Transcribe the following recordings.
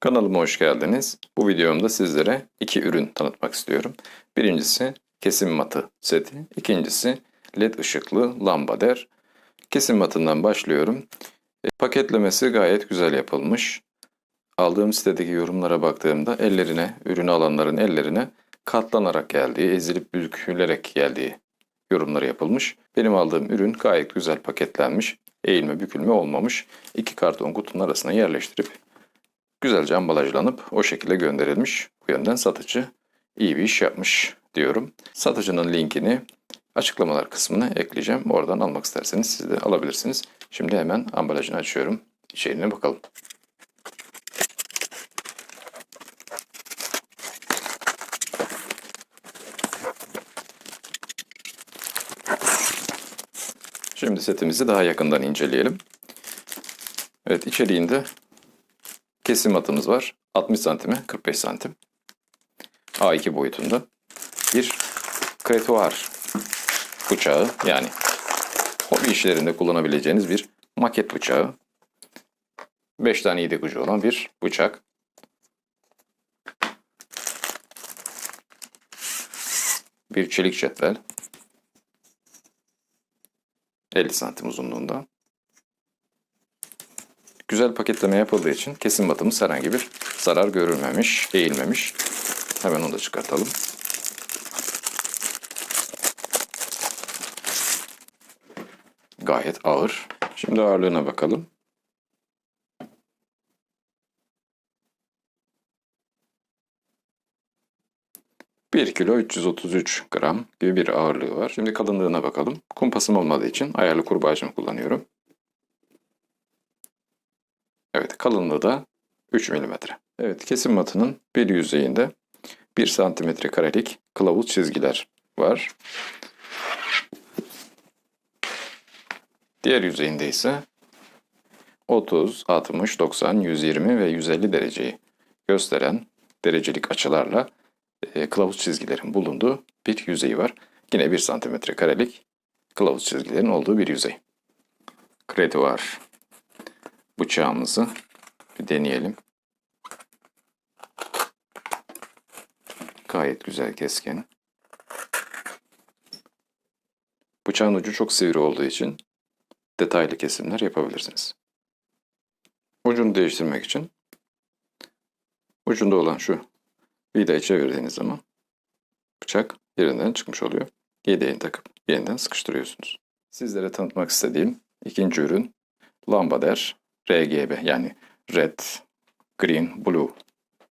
Kanalıma hoş geldiniz. Bu videomda sizlere iki ürün tanıtmak istiyorum. Birincisi kesim matı seti. İkincisi led ışıklı lambader. Kesim matından başlıyorum. E, paketlemesi gayet güzel yapılmış. Aldığım sitedeki yorumlara baktığımda ellerine, ürünü alanların ellerine katlanarak geldiği, ezilip bükülerek geldiği yorumları yapılmış. Benim aldığım ürün gayet güzel paketlenmiş. Eğilme bükülme olmamış. İki karton kutunun arasına yerleştirip güzelce ambalajlanıp o şekilde gönderilmiş. Bu yönden satıcı iyi bir iş yapmış diyorum. Satıcının linkini açıklamalar kısmına ekleyeceğim. Oradan almak isterseniz siz de alabilirsiniz. Şimdi hemen ambalajını açıyorum. İçeriğine bakalım. Şimdi setimizi daha yakından inceleyelim. Evet içeriğinde kesim atımız var. 60 santime 45 santim. A2 boyutunda. Bir kretuar bıçağı yani hobi işlerinde kullanabileceğiniz bir maket bıçağı. 5 tane yedek ucu olan bir bıçak. Bir çelik cetvel. 50 santim uzunluğunda. Güzel paketleme yapıldığı için kesim batımız herhangi bir zarar görülmemiş, eğilmemiş. Hemen onu da çıkartalım. Gayet ağır. Şimdi ağırlığına bakalım. Bir kilo 333 gram gibi bir ağırlığı var. Şimdi kalınlığına bakalım. Kumpasım olmadığı için ayarlı kurbağacımı kullanıyorum. Evet kalınlığı da 3 mm. Evet kesim matının bir yüzeyinde 1 santimetre karelik kılavuz çizgiler var. Diğer yüzeyinde ise 30, 60, 90, 120 ve 150 dereceyi gösteren derecelik açılarla e, kılavuz çizgilerin bulunduğu bir yüzeyi var. Yine 1 santimetre karelik kılavuz çizgilerin olduğu bir yüzey. Kredi var bıçağımızı bir deneyelim. Gayet güzel keskin. Bıçağın ucu çok sivri olduğu için detaylı kesimler yapabilirsiniz. Ucunu değiştirmek için ucunda olan şu vidayı çevirdiğiniz zaman bıçak yerinden çıkmış oluyor. Yedeğini takıp yeniden sıkıştırıyorsunuz. Sizlere tanıtmak istediğim ikinci ürün Lambader RGB yani Red, Green, Blue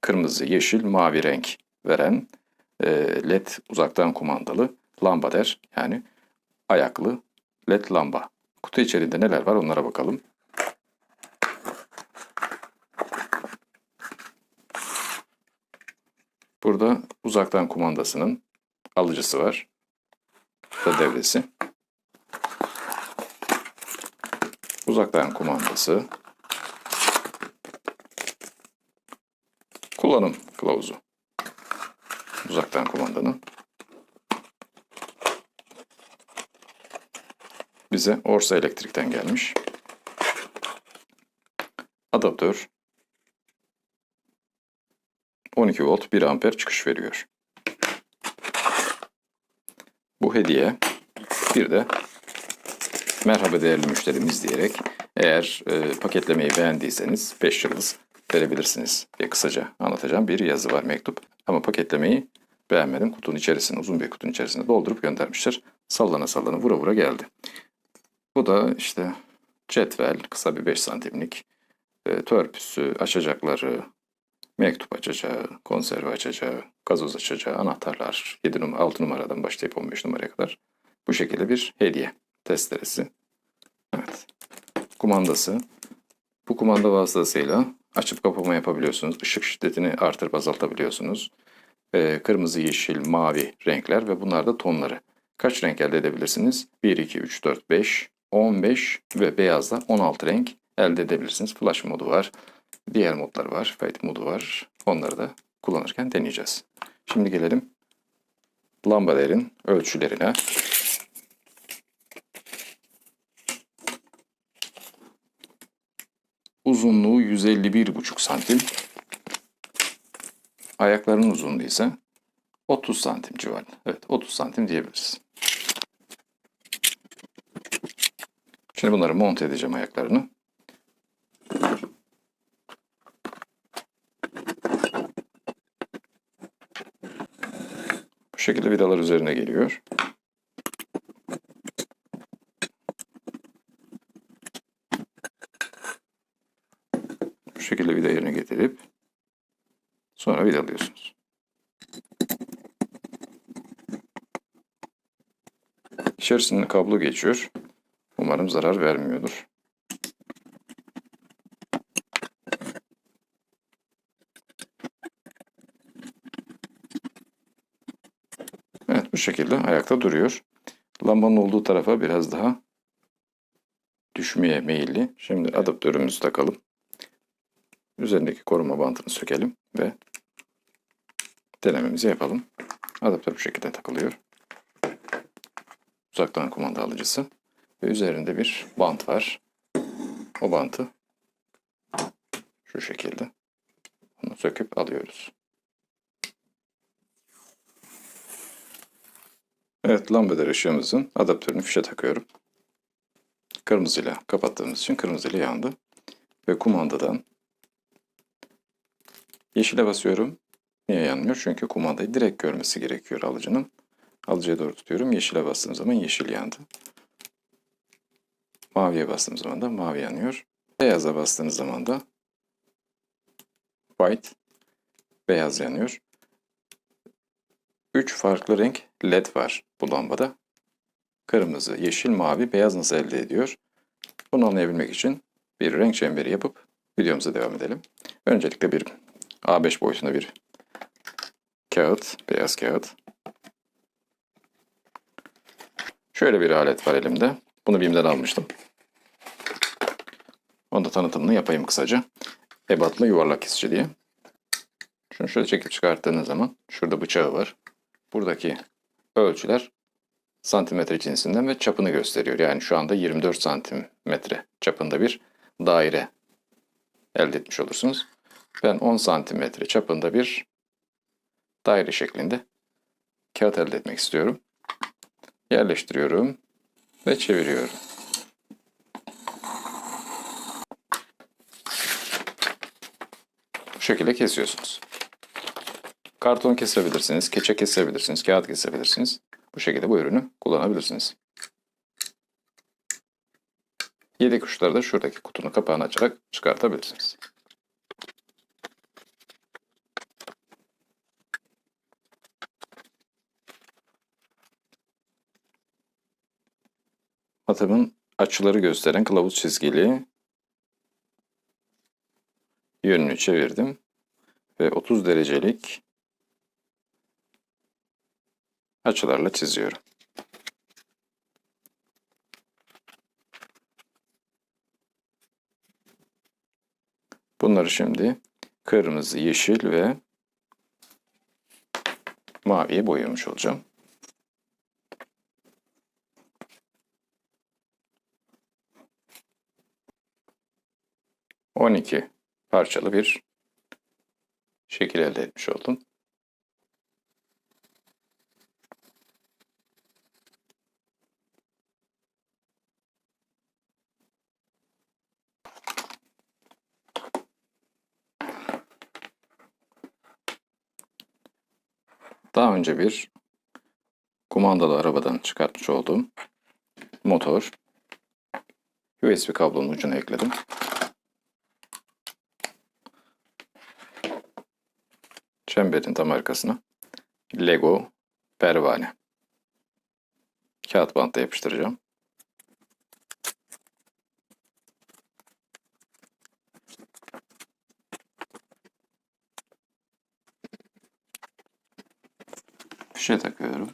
kırmızı, yeşil, mavi renk veren e, LED uzaktan kumandalı lambader yani ayaklı LED lamba. Kutu içerisinde neler var onlara bakalım. Burada uzaktan kumandasının alıcısı var. Da devresi. Uzaktan kumandası. Kullanım kılavuzu. Uzaktan kumandanın. Bize Orsa Elektrik'ten gelmiş. Adaptör 12 volt 1 amper çıkış veriyor. Bu hediye bir de merhaba değerli müşterimiz diyerek eğer e, paketlemeyi beğendiyseniz 5 yıldız verebilirsiniz diye kısaca anlatacağım bir yazı var mektup. Ama paketlemeyi beğenmedim. Kutunun içerisine uzun bir kutunun içerisine doldurup göndermişler. Sallana sallana vura vura geldi. Bu da işte cetvel kısa bir 5 santimlik e, törpüsü, açacakları, mektup açacağı, konserve açacağı, gazoz açacağı, anahtarlar 7 numara, 6 numaradan başlayıp 15 numaraya kadar bu şekilde bir hediye testeresi. Evet. Kumandası. Bu kumanda vasıtasıyla açıp kapama yapabiliyorsunuz. Işık şiddetini artırıp azaltabiliyorsunuz. Ee, kırmızı, yeşil, mavi renkler ve bunlar da tonları. Kaç renk elde edebilirsiniz? 1, 2, 3, 4, 5, 15 ve beyazda 16 renk elde edebilirsiniz. Flash modu var. Diğer modlar var. Fade modu var. Onları da kullanırken deneyeceğiz. Şimdi gelelim lambaların ölçülerine. Uzunluğu 151,5 santim. ayaklarının uzunluğu ise 30 santim civarında. Evet 30 santim diyebiliriz. Şimdi bunları monte edeceğim ayaklarını. Bu şekilde vidalar üzerine geliyor. Bu şekilde vida yerine getirip sonra vidalıyorsunuz. İçerisinden kablo geçiyor. Umarım zarar vermiyordur. Evet bu şekilde ayakta duruyor. Lambanın olduğu tarafa biraz daha düşmeye meyilli. Şimdi adaptörümüzü takalım. Üzerindeki koruma bantını sökelim ve denememizi yapalım. Adaptör bu şekilde takılıyor. Uzaktan kumanda alıcısı. Ve üzerinde bir bant var. O bantı şu şekilde bunu söküp alıyoruz. Evet lambader ışığımızın adaptörünü fişe takıyorum. Kırmızıyla kapattığımız için kırmızıyla yandı. Ve kumandadan yeşile basıyorum. Niye yanmıyor? Çünkü kumandayı direkt görmesi gerekiyor alıcının. Alıcıya doğru tutuyorum. Yeşile bastığım zaman yeşil yandı. Maviye bastığım zaman da mavi yanıyor. Beyaza bastığınız zaman da white beyaz yanıyor. Üç farklı renk led var bu lambada. Kırmızı, yeşil, mavi, beyaz nasıl elde ediyor? Bunu anlayabilmek için bir renk çemberi yapıp videomuza devam edelim. Öncelikle bir A5 boyutunda bir kağıt, beyaz kağıt. Şöyle bir alet var elimde. Bunu BİM'den almıştım. Onu da tanıtımını yapayım kısaca. Ebatlı yuvarlak kesici diye. Şunu şöyle çekip çıkarttığınız zaman şurada bıçağı var. Buradaki ölçüler santimetre cinsinden ve çapını gösteriyor. Yani şu anda 24 santimetre çapında bir daire elde etmiş olursunuz. Ben 10 santimetre çapında bir daire şeklinde kağıt elde etmek istiyorum. Yerleştiriyorum ve çeviriyorum. Bu şekilde kesiyorsunuz. Karton kesebilirsiniz, keçe kesebilirsiniz, kağıt kesebilirsiniz. Bu şekilde bu ürünü kullanabilirsiniz. Yedek uçları da şuradaki kutunun kapağını açarak çıkartabilirsiniz. Matımın açıları gösteren kılavuz çizgili yönünü çevirdim ve 30 derecelik açılarla çiziyorum. Bunları şimdi kırmızı, yeşil ve maviye boyamış olacağım. On iki parçalı bir şekil elde etmiş oldum. Daha önce bir kumandalı arabadan çıkartmış olduğum motor USB kablonun ucuna ekledim. Çemberin tam arkasına Lego pervane. Kağıt bantla yapıştıracağım. Fişe takıyorum.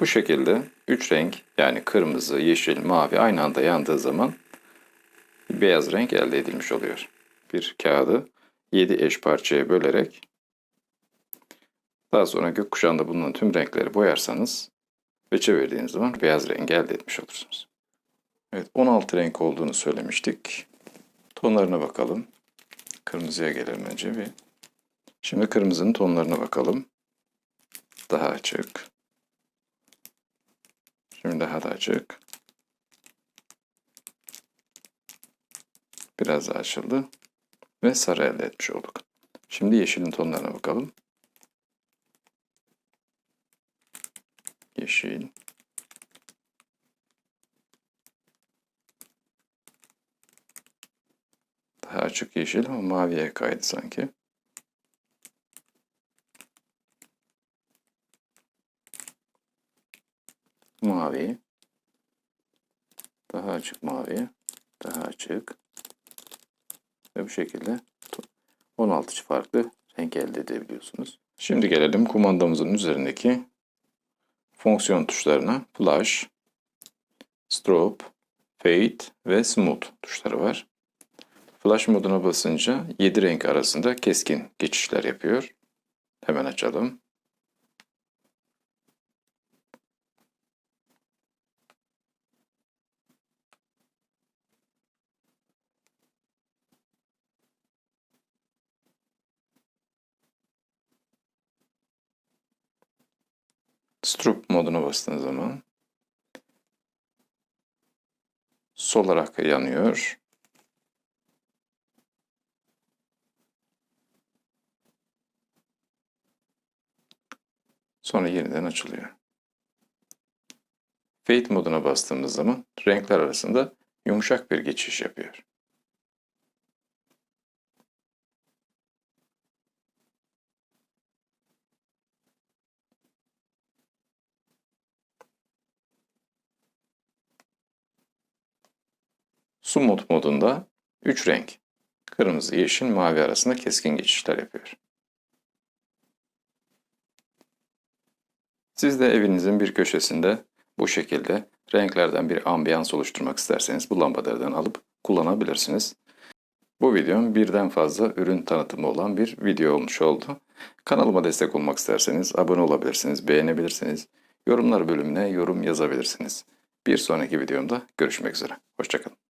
Bu şekilde üç renk yani kırmızı, yeşil, mavi aynı anda yandığı zaman beyaz renk elde edilmiş oluyor. Bir kağıdı 7 eş parçaya bölerek daha sonra gökkuşağında bulunan tüm renkleri boyarsanız ve çevirdiğiniz zaman beyaz rengi elde etmiş olursunuz. Evet 16 renk olduğunu söylemiştik. Tonlarına bakalım. Kırmızıya gelelim önce bir. Şimdi kırmızının tonlarına bakalım. Daha açık. Şimdi daha da açık. Biraz daha açıldı. Ve sarı elde etmiş olduk. Şimdi yeşilin tonlarına bakalım. Yeşil. Daha açık yeşil ama maviye kaydı sanki. Mavi. Daha açık mavi. Daha açık. Ve bu şekilde 16 farklı renk elde edebiliyorsunuz. Şimdi gelelim kumandamızın üzerindeki fonksiyon tuşlarına. Flash, Strobe, Fade ve Smooth tuşları var. Flash moduna basınca 7 renk arasında keskin geçişler yapıyor. Hemen açalım. Strobe moduna bastığınız zaman solarak yanıyor. Sonra yeniden açılıyor. Fade moduna bastığımız zaman renkler arasında yumuşak bir geçiş yapıyor. Smooth modunda 3 renk kırmızı, yeşil, mavi arasında keskin geçişler yapıyor. Siz de evinizin bir köşesinde bu şekilde renklerden bir ambiyans oluşturmak isterseniz bu lambalardan alıp kullanabilirsiniz. Bu videom birden fazla ürün tanıtımı olan bir video olmuş oldu. Kanalıma destek olmak isterseniz abone olabilirsiniz, beğenebilirsiniz. Yorumlar bölümüne yorum yazabilirsiniz. Bir sonraki videomda görüşmek üzere. Hoşçakalın.